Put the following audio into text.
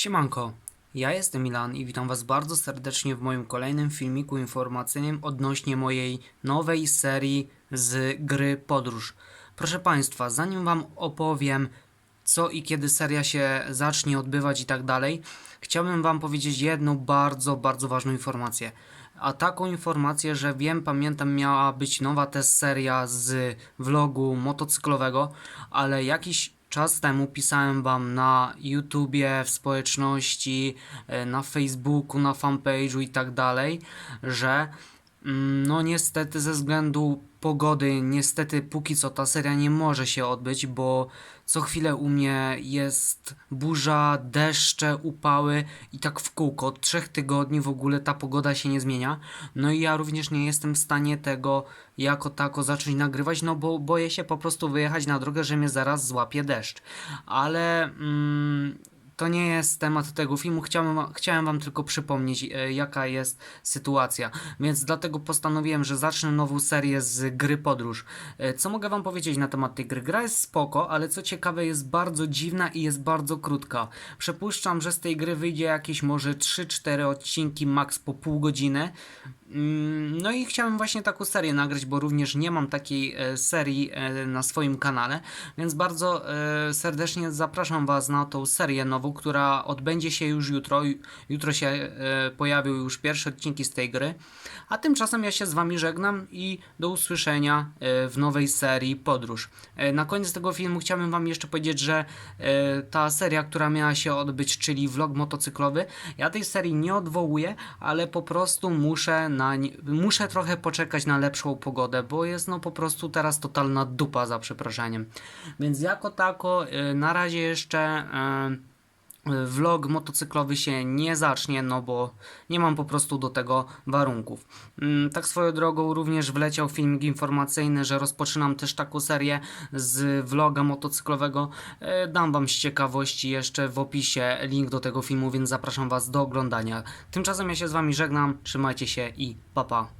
Siemanko, ja jestem Milan i witam Was bardzo serdecznie w moim kolejnym filmiku informacyjnym odnośnie mojej nowej serii z gry Podróż. Proszę Państwa, zanim Wam opowiem co i kiedy seria się zacznie odbywać i tak dalej, chciałbym Wam powiedzieć jedną bardzo, bardzo ważną informację. A taką informację, że wiem, pamiętam, miała być nowa też seria z vlogu motocyklowego, ale jakiś czas temu pisałem Wam na YouTubie, w społeczności, e, na Facebooku, na fanpage'u i tak dalej, że no niestety ze względu pogody, niestety póki co ta seria nie może się odbyć, bo co chwilę u mnie jest burza, deszcze, upały i tak w kółko. Od trzech tygodni w ogóle ta pogoda się nie zmienia. No i ja również nie jestem w stanie tego jako tako zacząć nagrywać, no bo boję się po prostu wyjechać na drogę, że mnie zaraz złapie deszcz. Ale mm, to nie jest temat tego filmu. Chciałem, chciałem Wam tylko przypomnieć, e, jaka jest sytuacja. Więc dlatego postanowiłem, że zacznę nową serię z gry Podróż. E, Co mogę Wam powiedzieć na temat tej gry? Gra jest spoko, ale co ciekawe, jest bardzo dziwna i jest bardzo krótka. Przypuszczam, że z tej gry wyjdzie jakieś może 3-4 odcinki, max po pół godziny. Mm, No i chciałem właśnie taką serię nagrać, bo również nie mam takiej e, serii e, na swoim kanale, więc bardzo e, serdecznie zapraszam Was na tą serię nową, która odbędzie się już jutro. Ju- Jutro się pojawią już pierwsze odcinki z tej gry, a tymczasem ja się z Wami żegnam i do usłyszenia w nowej serii Podróż. Na koniec tego filmu chciałbym Wam jeszcze powiedzieć, że ta seria, która miała się odbyć, czyli vlog motocyklowy, ja tej serii nie odwołuję, ale po prostu muszę na nie, muszę trochę poczekać na lepszą pogodę, bo jest no po prostu teraz totalna dupa za przeproszeniem. Więc jako tako y, na razie jeszcze y, vlog motocyklowy się nie zacznie, no bo nie mam po prostu do tego warunków. Mm, Tak swoją drogą również wleciał filmik informacyjny, że rozpoczynam też taką serię z vloga motocyklowego. E, Dam wam z ciekawości jeszcze w opisie link do tego filmu, więc zapraszam was do oglądania. Tymczasem ja się z wami żegnam, trzymajcie się i pa pa.